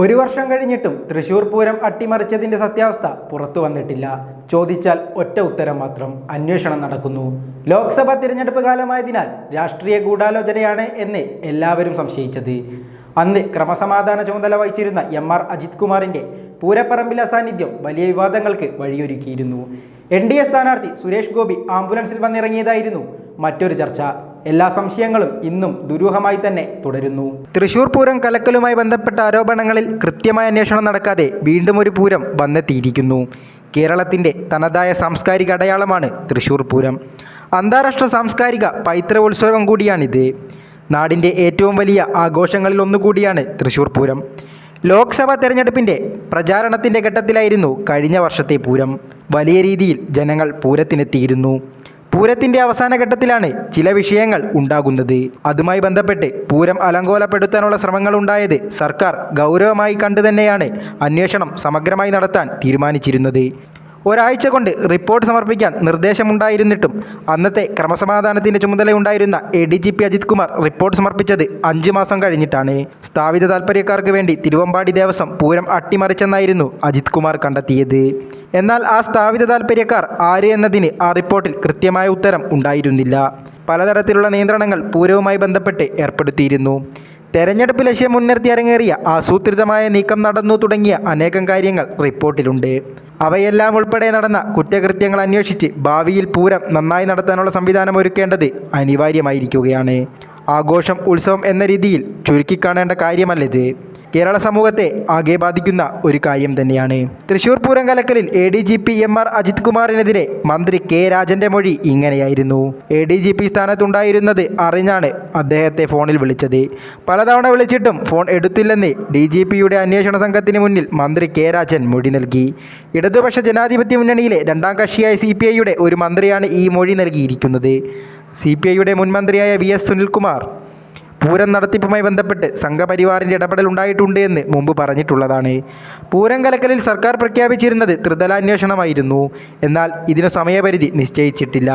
ഒരു വർഷം കഴിഞ്ഞിട്ടും തൃശൂർ പൂരം അട്ടിമറിച്ചതിന്റെ സത്യാവസ്ഥ പുറത്തു വന്നിട്ടില്ല. ചോദിച്ചാൽ ഒറ്റ ഉത്തരം മാത്രം അന്വേഷണം നടക്കുന്നു. ലോക്സഭാ തിരഞ്ഞെടുപ്പ് കാലമായതിനാൽ രാഷ്ട്രീയ ഗൂഢാലോചനയാണ് എന്ന് എല്ലാവരും സംശയിച്ചത്. അന്ന് ക്രമസമാധാന ചുമതല വഹിച്ചിരുന്ന എം ആർ അജിത് കുമാറിന്റെ പൂരപ്പറമ്പിലെ സാന്നിധ്യം വലിയ വിവാദങ്ങൾക്ക് വഴിയൊരുക്കിയിരുന്നു. എൻ ഡി എ സ്ഥാനാർത്ഥി സുരേഷ് ഗോപി ആംബുലൻസിൽ വന്നിറങ്ങിയതായിരുന്നു മറ്റൊരു ചർച്ച. എല്ലാ സംശയങ്ങളും ഇന്നും ദുരൂഹമായി തന്നെ തുടരുന്നു. തൃശൂർ പൂരം കലക്കലുമായി ബന്ധപ്പെട്ട ആരോപണങ്ങളിൽ കൃത്യമായ അന്വേഷണം നടക്കാതെ വീണ്ടും ഒരു പൂരം വന്നെത്തിയിരിക്കുന്നു. കേരളത്തിന്റെ തനതായ സാംസ്കാരിക അടയാളമാണ് തൃശൂർ പൂരം. അന്താരാഷ്ട്ര സാംസ്കാരിക പൈതൃകോത്സവം കൂടിയാണിത്. നാടിന്റെ ഏറ്റവും വലിയ ആഘോഷങ്ങളിൽ ഒന്നുകൂടിയാണ് തൃശൂർ പൂരം. ലോക്സഭാ തെരഞ്ഞെടുപ്പിന്റെ പ്രചാരണത്തിന്റെ ഘട്ടത്തിലായിരുന്നു കഴിഞ്ഞ വർഷത്തെ പൂരം. വലിയ രീതിയിൽ ജനങ്ങൾ പൂരത്തിനെത്തിയിരുന്നു. പൂരത്തിന്റെ അവസാന ഘട്ടത്തിലാണ് ചില വിഷയങ്ങൾ ഉണ്ടാകുന്നത്. അതുമായി ബന്ധപ്പെട്ട് പൂരം അലങ്കോലപ്പെടുത്താനുള്ള ശ്രമങ്ങൾ ഉണ്ടായത് സർക്കാർ ഗൗരവമായി കണ്ടു തന്നെയാണ് അന്വേഷണം സമഗ്രമായി നടത്താൻ തീരുമാനിച്ചിരുന്നത്. ഒരാഴ്ച കൊണ്ട് റിപ്പോർട്ട് സമർപ്പിക്കാൻ നിർദ്ദേശമുണ്ടായിരുന്നിട്ടും അന്നത്തെ ക്രമസമാധാനത്തിന്റെ ചുമതലയുണ്ടായിരുന്ന A D G P Ajith Kumar report സമർപ്പിച്ചത് അഞ്ച് മാസം കഴിഞ്ഞിട്ടാണ്. സ്ഥാപിത താൽപ്പര്യക്കാർക്ക് വേണ്ടി തിരുവമ്പാടി ദേവസ്വം പൂരം അട്ടിമറിച്ചെന്നായിരുന്നു അജിത് കുമാർ കണ്ടെത്തിയത്. എന്നാൽ ആ സ്ഥാപിത താൽപ്പര്യക്കാർ ആര് എന്നതിന് ആ റിപ്പോർട്ടിൽ കൃത്യമായ ഉത്തരം ഉണ്ടായിരുന്നില്ല. പലതരത്തിലുള്ള നിയന്ത്രണങ്ങൾ പൂരവുമായി ബന്ധപ്പെട്ട് ഏർപ്പെടുത്തിയിരുന്നു. തെരഞ്ഞെടുപ്പ് ലക്ഷ്യം മുൻനിർത്തി അരങ്ങേറിയ ആസൂത്രിതമായ നീക്കം നടന്നു തുടങ്ങിയ അനേകം കാര്യങ്ങൾ റിപ്പോർട്ടിലുണ്ട്. അവയെല്ലാം ഉൾപ്പെടെ നടന്ന കുറ്റകൃത്യങ്ങൾ അന്വേഷിച്ച് ഭാവിയിൽ പൂരം നന്നായി നടത്താനുള്ള സംവിധാനം ഒരുക്കേണ്ടത് അനിവാര്യമായിരിക്കുകയാണ്. ആഘോഷം ഉത്സവം എന്ന രീതിയിൽ ചുരുക്കിക്കാണേണ്ട കാര്യമല്ലിത്. കേരള സമൂഹത്തെ ആകെ ബാധിക്കുന്ന ഒരു കാര്യം തന്നെയാണ്. Thrissur Pooram കലക്കലിൽ A D G P M R Ajith കുമാറിനെതിരെ മന്ത്രി കെ രാജന്റെ മൊഴി ഇങ്ങനെയായിരുന്നു. എ ഡി ജി പി സ്ഥാനത്തുണ്ടായിരുന്നത് അറിഞ്ഞാണ് അദ്ദേഹത്തെ ഫോണിൽ വിളിച്ചത്. പലതവണ വിളിച്ചിട്ടും ഫോൺ എടുത്തില്ലെന്ന് ഡി ജി പിയുടെ അന്വേഷണ സംഘത്തിന് മുന്നിൽ മന്ത്രി കെ രാജൻ മൊഴി നൽകി. ഇടതുപക്ഷ ജനാധിപത്യ മുന്നണിയിലെ രണ്ടാം കക്ഷിയായ സി പി ഐയുടെ ഒരു മന്ത്രിയാണ് ഈ മൊഴി നൽകിയിരിക്കുന്നത്. സി പി ഐയുടെ മുൻമന്ത്രിയായ വി എസ് സുനിൽകുമാർ പൂരം നടത്തിപ്പുമായി ബന്ധപ്പെട്ട് സംഘപരിവാറിന്റെ ഇടപെടൽ ഉണ്ടായിട്ടുണ്ട് എന്ന് മുമ്പ് പറഞ്ഞിട്ടുള്ളതാണ്. പൂരം കലക്കലിൽ സർക്കാർ പ്രഖ്യാപിച്ചിരുന്നത് ത്രിതലാന്വേഷണമായിരുന്നു. എന്നാൽ ഇതിനു സമയപരിധി നിശ്ചയിച്ചിട്ടില്ല.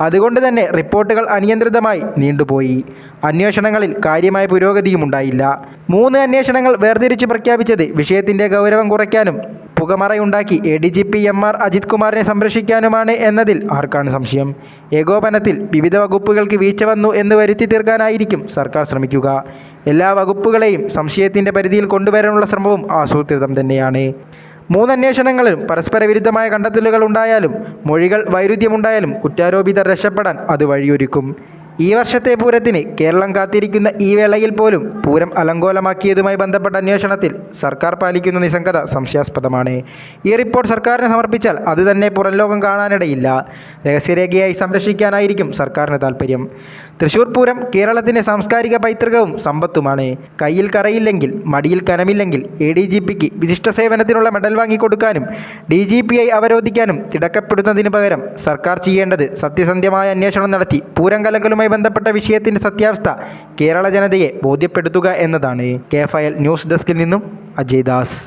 അതുകൊണ്ട് തന്നെ റിപ്പോർട്ടുകൾ അനിയന്ത്രിതമായി നീണ്ടുപോയി. അന്വേഷണങ്ങളിൽ കാര്യമായ പുരോഗതിയും ഉണ്ടായില്ല. മൂന്ന് അന്വേഷണങ്ങൾ വേർതിരിച്ച് പ്രഖ്യാപിച്ചത് വിഷയത്തിന്റെ ഗൗരവം കുറയ്ക്കാനും പുകമറയുണ്ടാക്കി A D G P M R Ajith കുമാറിനെ സംരക്ഷിക്കാനുമാണ് എന്നതിൽ ആർക്കാണ് സംശയം? ഏകോപനത്തിൽ വിവിധ വകുപ്പുകൾക്ക് വീഴ്ച വന്നു എന്ന് വരുത്തി തീർക്കാനായിരിക്കും സർക്കാർ ശ്രമിക്കുക. എല്ലാ വകുപ്പുകളെയും സംശയത്തിന്റെ പരിധിയിൽ കൊണ്ടുവരാനുള്ള ശ്രമവും ആസൂത്രിതം തന്നെയാണ്. മൂന്നന്വേഷണങ്ങളിലും പരസ്പര വിരുദ്ധമായ കണ്ടെത്തലുകൾ ഉണ്ടായാലും മൊഴികൾ വൈരുദ്ധ്യമുണ്ടായാലും കുറ്റാരോപിതർ രക്ഷപ്പെടാൻ അത് വഴിയൊരുക്കും. ഈ വർഷത്തെ പൂരത്തിന് കേരളം കാത്തിരിക്കുന്ന ഈ വേളയിൽ പോലും പൂരം അലങ്കോലമാക്കിയതുമായി ബന്ധപ്പെട്ട അന്വേഷണത്തിൽ സർക്കാർ പാലിക്കുന്ന നിസ്സംഗത സംശയാസ്പദമാണ്. ഈ റിപ്പോർട്ട് സർക്കാരിന് സമർപ്പിച്ചാൽ അത് തന്നെ പുറംലോകം കാണാനിടയില്ല. രഹസ്യരേഖയായി സംരക്ഷിക്കാനായിരിക്കും സർക്കാരിന് താല്പര്യം തൃശൂർ പൂരം കേരളത്തിന്റെ സാംസ്കാരിക പൈതൃകവും സമ്പത്തുമാണ്. കയ്യിൽ കറയില്ലെങ്കിൽ മടിയിൽ കനമില്ലെങ്കിൽ എ ഡി ജി പിക്ക് വിശിഷ്ട സേവനത്തിനുള്ള മെഡൽ വാങ്ങിക്കൊടുക്കാനും ഡി ജി പി ഐ അവരോധിക്കാനും തിടക്കപ്പെടുന്നതിന് പകരം സർക്കാർ ചെയ്യേണ്ടത് സത്യസന്ധ്യമായ അന്വേഷണം നടത്തി പൂരം കലക്കലുമായി ബന്ധപ്പെട്ട വിഷയത്തിന്റെ സത്യാവസ്ഥ കേരള ജനതയെ ബോധ്യപ്പെടുത്തുക എന്നതാണ് കെ ഫയൽ ന്യൂസ് ഡെസ്കിൽ നിന്നും അജയ് ദാസ്.